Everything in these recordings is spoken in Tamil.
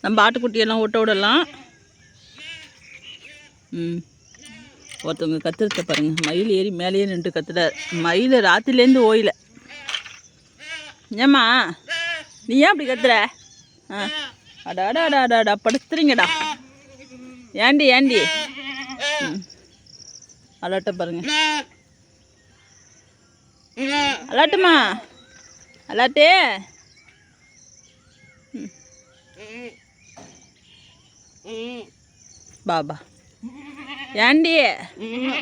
நம்ம ஆட்டுக்குட்டியெல்லாம் ஓட்ட விடலாம். ம். ஒருத்தவங்க கத்துறத பாருங்க. மயில் ஏறி மேலேயே நின்று கத்துற மயில் ராத்திரிலேருந்து ஓயில. ஏம்மா நீ ஏன் அப்படி கத்துற? ஆ. அடாடா அடாடாடா படுத்துறீங்கடா. ஏண்டி ஏண்டி? அலட்ட பாருங்க. அலாட்டுமா? அலாட்டு. பாபா. ஏண்டி?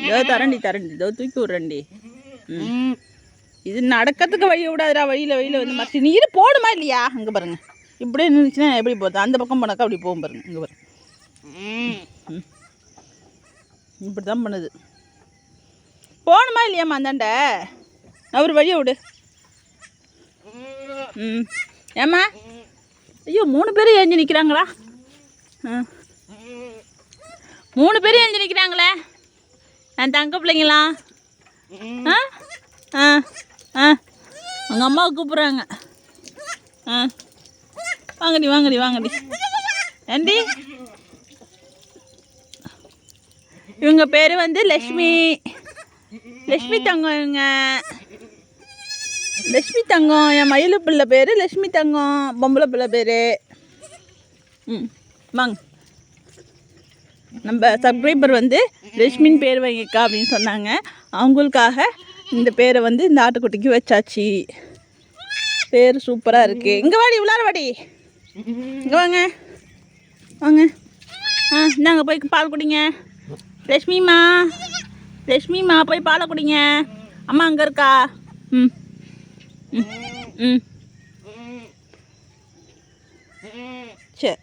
இதோ தரண்டி தரண்டி. இதோ தூக்கி விட்றண்டி ம். இது நடக்கிறதுக்கு வழி விடாதுடா. வழியில் வழியில் வந்து மறைச்சி. நீர் போடுமா இல்லையா? அங்கே பாருங்க. இப்படியே நின்றுச்சுன்னா எப்படி போகுது அந்த பக்கம் போனாக்கா அப்படி போகும் பாருங்க. இங்கே பாருங்க. இப்படி தான் பண்ணுது. போகணுமா இல்லையாம்மா அந்தாண்ட அவர் வழியை விடு. ம். ஏம்மா? ஐயோ மூணு பேரும் ஏஞ்சி நிற்கிறாங்களா ஆ. மூணு பேரும் எழுந்து நிற்கிறாங்களே என் தங்க பிள்ளைங்களா ஆ? ஆ. ஆ. அவங்க அம்மாவை கூப்பிட்றாங்க. ஆ. வாங்கடி வாங்கடி வாங்கடி. ஏண்டி? இவங்க பேர் வந்து லக்ஷ்மி லக்ஷ்மி தங்கம் இவங்க. லக்ஷ்மி தங்கம் என் மயிலு பிள்ளை பேர் லக்ஷ்மி தங்கம் பொம்பளை பிள்ளை பேர். ம் வாங்க. நம்ம சப்ஸ்கிரைபர் வந்து லக்ஷ்மின்னு பேர் வைங்கக்கா அப்படின்னு சொன்னாங்க. அவங்களுக்காக இந்த பேரை வந்து இந்த ஆட்டுக்குட்டிக்கு வச்சாச்சு. பேர் சூப்பராக இருக்குது இங்கே வாடி உள்ளார வாடி. இங்கே வாங்க. வாங்க. ஆ இந்தாங்க போய் பால் குடிங்க. லக்ஷ்மிம்மா லக்ஷ்மிம்மா போய் பாலை குடிங்க. அம்மா அங்கே இருக்கா? ம். ம். ம் சரி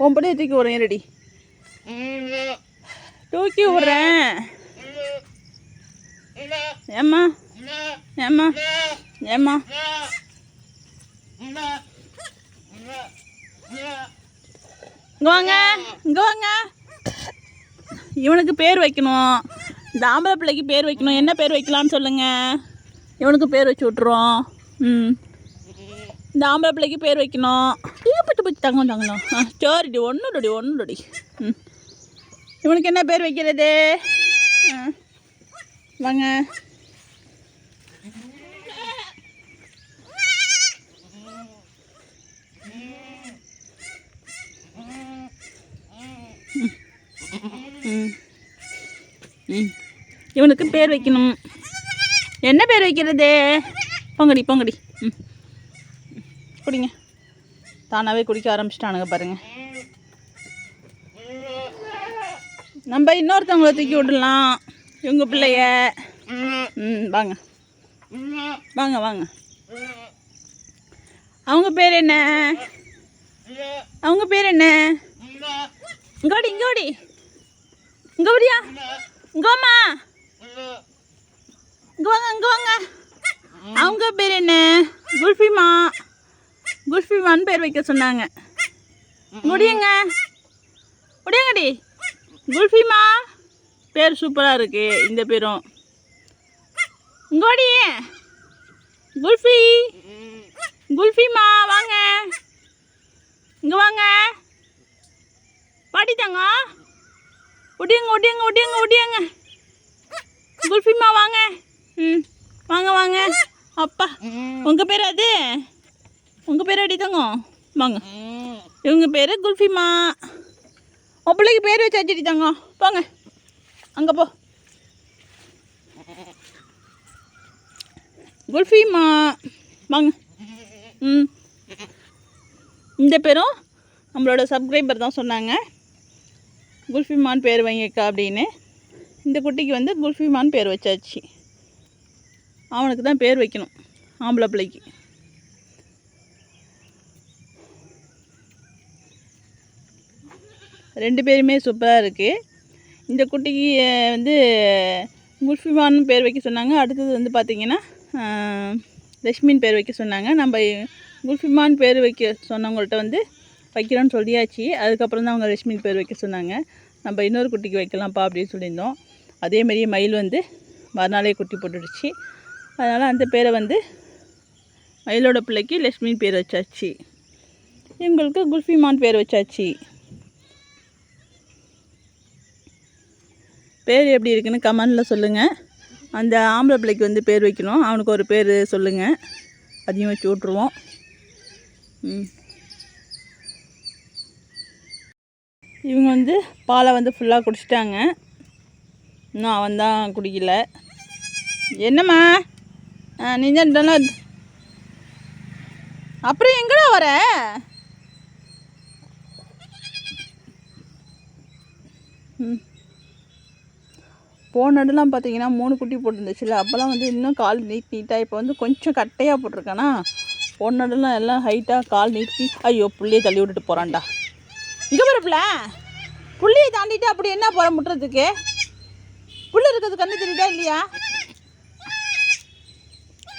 உன் தூக்கி விட்றேன் ரெடி தூக்கி விட்றேன். ஏம்மா? ஏம்மா? ஏம்மா? இங்கே வாங்க இங்கே வாங்க. இவனுக்கு பேர் வைக்கணும். இந்த ஆம்பளை பிள்ளைக்கு பேர் வைக்கணும். என்ன பேர் வைக்கலாம்னு சொல்லுங்கள் இவனுக்கு பேர் வச்சு விட்ருவோம் ம். இந்த ஆம்பளை பிள்ளைக்கு பேர் வைக்கணும். பட்டு போய் தங்கம் தங்கணும் ஆ சரிடி. ஒன்றுடி ஒன்றுடி ம். இவனுக்கு என்ன பேர் வைக்கிறது? ஆ. வாங்க. ம். இவனுக்கு பேர் வைக்கணும். என்ன பேர் வைக்கிறது? பொங்கடி பொங்கடி. ம். குடிங்க. தானாகவே குடிக்க ஆரம்பிச்சிட்டானுங்க பாருங்கள் நம்ம இன்னொருத்தவங்கள தூக்கி விடலாம். இவங்க பிள்ளைய. ம் வாங்க. வாங்க வாங்க. அவங்க பேர் என்ன? அவங்க பேர் என்ன? இங்கோடி இங்கோடி இங்க இங்கோமா இங்க வாங்க வாங்க. அவங்க பேர் என்ன? குல்ஃபிமா. குல்ஃபிமான்னு பேர் வைக்க சொன்னாங்க. முடியுங்க. முடியுங்கடி குல்ஃபிமா. பேர் சூப்பராக இருக்கு இந்த பேரும். இங்கோடி குல்ஃபி. குல்ஃபிமா வாங்க. இங்கே வாங்க. பாடிட்டாங்க தாங்க. ஒடியங்க ஒடியங்க ஒடியங்க. குல்ஃபிமா வாங்க. ம். வாங்க வாங்க. அப்பா உங்கள் பேர் அது? உங்கள் பேர் அடி தங்கம். வாங்க. இவங்க பேர் குல்ஃபிமா. உன் பிள்ளைக்கு பேர் வச்சு அடிடி தங்கம். போங்க. அங்கே போ. குல்ஃபிமா. வாங்க. ம். இந்த பேரும் நம்மளோட சப்ஸ்கிரைபர் தான் சொன்னாங்க. குல்ஃபிமான் பேர் வைங்கக்கா அப்படின்னு. இந்த குட்டிக்கு வந்து குல்ஃபிமான் பேர் வச்சாச்சு. அவனுக்கு தான் பேர் வைக்கணும் ஆம்பளை பிள்ளைக்கு. ரெண்டு பேருமே சூப்பராக இருக்குது இந்த குட்டிக்கு வந்து குல்ஃபிமான் பேர் வைக்க சொன்னாங்க. அடுத்தது வந்து பார்த்திங்கன்னா லக்ஷ்மின் பேர் வைக்க சொன்னாங்க. நம்ம குல்ஃபிமான் பேர் வைக்க சொன்னவங்கள்ட்ட வந்து வைக்கிறோன்னு சொல்லியாச்சு. அதுக்கப்புறம் தான் அவங்க லக்ஷ்மின் பேர் வைக்க சொன்னாங்க. நம்ம இன்னொரு குட்டிக்கு வைக்கலாம்ப்பா அப்படின்னு சொல்லியிருந்தோம். அதே மாதிரியே மயில் வந்து மறுநாளே குட்டி போட்டுடுச்சு. அதனால் அந்த பேரை வந்து மயிலோட பிள்ளைக்கு லக்ஷ்மின்னு பேர் வச்சாச்சு. இவங்களுக்கு குல்ஃபிமான் பேர் வச்சாச்சு. பேர் எப்படி இருக்குன்னு கமெண்டில் சொல்லுங்கள் அந்த ஆம்பளை பிள்ளைக்கு வந்து பேர் வைக்கணும். அவனுக்கு ஒரு பேர் சொல்லுங்கள் அதையும் வச்சு விட்ருவோம் ம். இவங்க வந்து பாலை வந்து ஃபுல்லாக குடிச்சிட்டாங்க. இன்னும் அவன் தான் குடிக்கல. என்னம்மா? ஆ அப்புறம் எங்கடா வர? ம். போன இடம்லாம் பார்த்தீங்கன்னா மூணு குட்டி போட்டுருந்துச்சுல அப்போல்லாம் வந்து இன்னும் கால் நீட் நீட்டாக இப்போ வந்து கொஞ்சம் கட்டையாக போட்டிருக்கானா? போன இடம்லாம் எல்லாம் ஹைட்டாக கால் நீட்டி ஐயோ புள்ளையை தள்ளி விட்டுட்டு போகிறான்டா இங்கே வரப்புல புள்ளையை தாண்டிட்டு அப்படி என்ன போகிற முட்டுறதுக்கு புள்ளி இருக்கிறது கண்ணு தெரியுதா இல்லையா?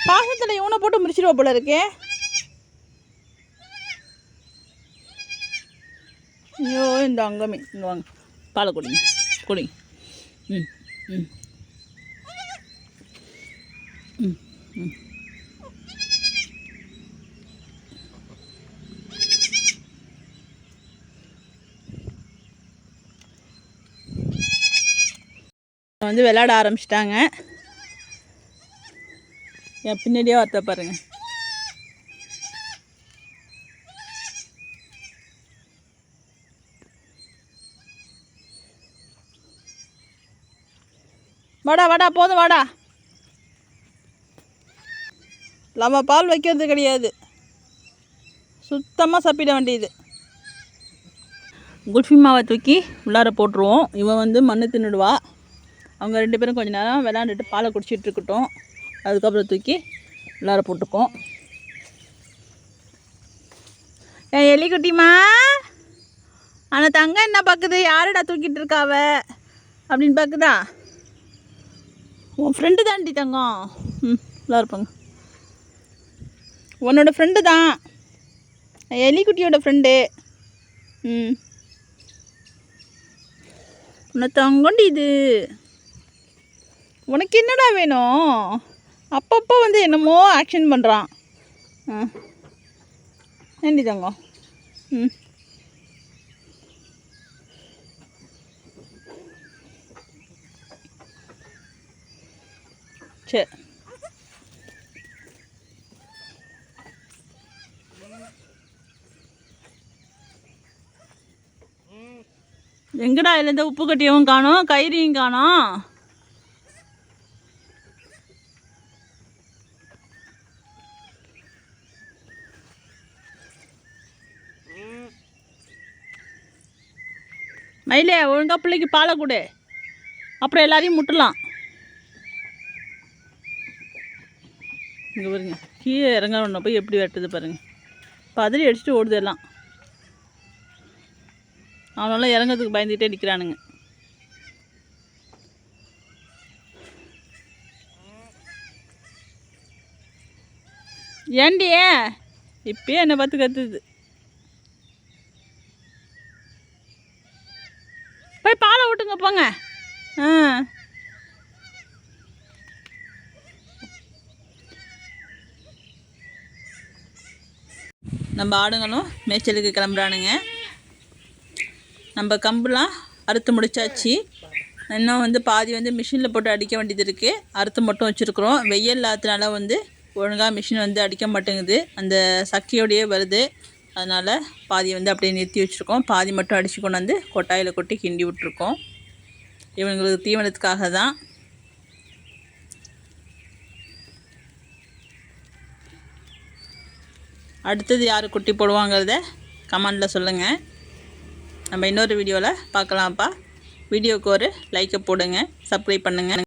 பாசத்தில் இவனை போட்டு முடிச்சிருவா போல இருக்கே. ஐயோ இந்த அங்கமே. இங்கே வாங்க. பாலை கொடுங்க. கொடுங்க. ம் ம். ம் ம். வந்து விளையாட ஆரம்பிச்சிட்டாங்க. என் பின்னாடியே வார்த்தை பாருங்க வாடா வாடா போதும் வாடா நம்ம பால் வைக்கிறது கிடையாது சுத்தமாக சப்பிட வேண்டியது குல்ஃபி மாவை தூக்கி உள்ளார போட்டுருவோம் இவன் வந்து மண்ணு தின்னுடுவா அவங்க ரெண்டு பேரும் கொஞ்ச நேரம் விளாண்டுட்டு பாலை குடிச்சிட்டு இருக்கட்டும் அதுக்கப்புறம் தூக்கி உள்ளார போட்டுக்கும் ஏன் எலிக்குட்டிமா ஆனால் தங்கம் என்ன பார்க்குது யாருடா தூக்கிட்டு இருக்காவ அப்படின்னு பார்க்குதா உன் ஃப்ரெண்டு தான்டி தங்கம். ம் நல்லா இருப்பாங்க உன்னோட ஃப்ரெண்டு தான். எலிக்குட்டியோட ஃப்ரெண்டு ம். உன்னை தங்கண்டி இது. உனக்கு என்னடா வேணும்? அப்பப்போ வந்து என்னமோ ஆக்ஷன் பண்ணுறான் ஆ. தங்கம்? ம். சரி எங்கடா இதுல இந்த உப்பு கட்டியவும் காணும் கயிறையும் காணோம்? மயிலே ஒழுங்காக பிள்ளைக்கு பாலை கொடு. அப்புறம் எல்லாரையும் முட்டலாம். இங்கே பாருங்க கீழே இறங்க போய் எப்படி வெட்டுது பாருங்க. பதறி அடிச்சுட்டு ஓடுது எல்லாம். அவனெல்லாம் இறங்கிறதுக்கு பயந்துகிட்டே நிற்கிறானுங்க ஏண்டியே இப்பயே என்னை பார்த்து கத்துது. போய் பாலை விட்டுங்க போங்க. ஆ. நம்ம ஆடுங்களும் மேய்ச்சலுக்கு கிளம்புறானுங்க. நம்ம கம்புலாம் அறுத்து முடிச்சாச்சு. இன்னும் வந்து பாதி வந்து மிஷினில் போட்டு அடிக்க வேண்டியது இருக்குது அறுத்து மட்டும் வச்சுருக்குறோம். வெயில் இல்லாததுனால வந்து ஒழுங்காக மிஷின் வந்து அடிக்க மாட்டேங்குது. அந்த சக்கியோடையே வருது. அதனால் பாதி வந்து அப்படியே நிறுத்தி வச்சுருக்கோம். பாதி மட்டும் அடித்து கொண்டு வந்து கொட்டாயில் கொட்டி கிண்டி விட்ருக்கோம் இவங்களுக்கு தீவனத்துக்காக தான். அடுத்தது யார் குட்டி போடுவாங்கிறத கமெண்டில் சொல்லுங்கள் நம்ம இன்னொரு வீடியோவில் பார்க்கலாம்ப்பா. வீடியோவுக்கு ஒரு லைக்கை போடுங்க. சப்ஸ்கிரைப் பண்ணுங்கள்